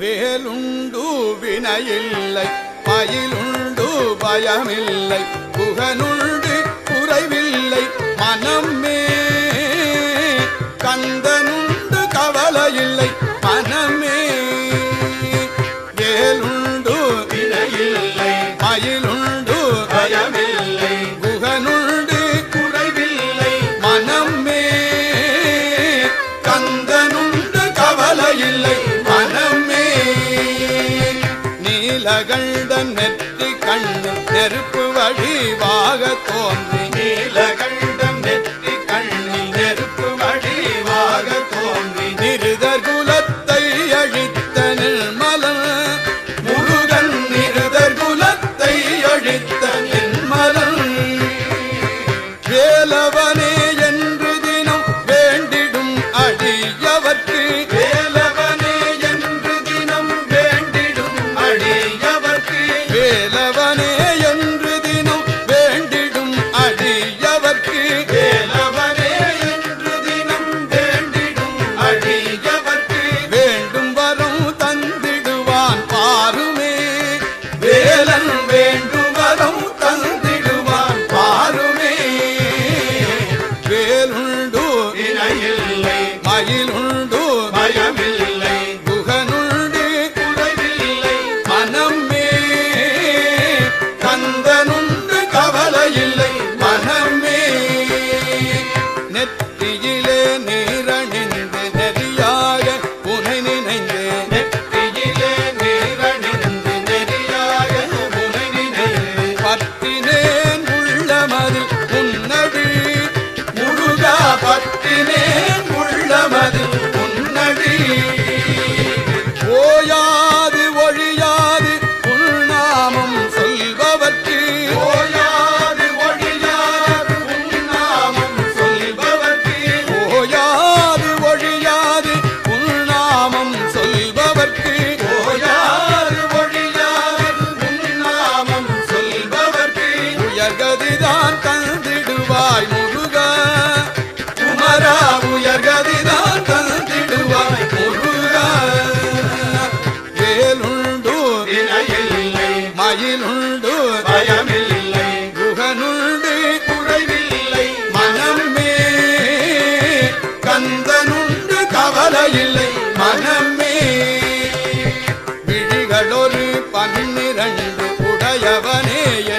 வேலுண்டு வினையில்லை பயிலுண்டு பயமில்லை புகனுண்டு குறைவில்லை மனமே கந்தன் நீலகண்டன் நெற்றி கண்ணும் நெருப்பு வழிவாக தோன்றி நீலகண்டன் வாயினுண்டு பயமில்லை. குகனுண்டு குறைவில்லை. மனமே கந்தனுண்டு கவலையில்லை. மனமே விழிகளொரு பன்னிரண்டு உடையவனேய.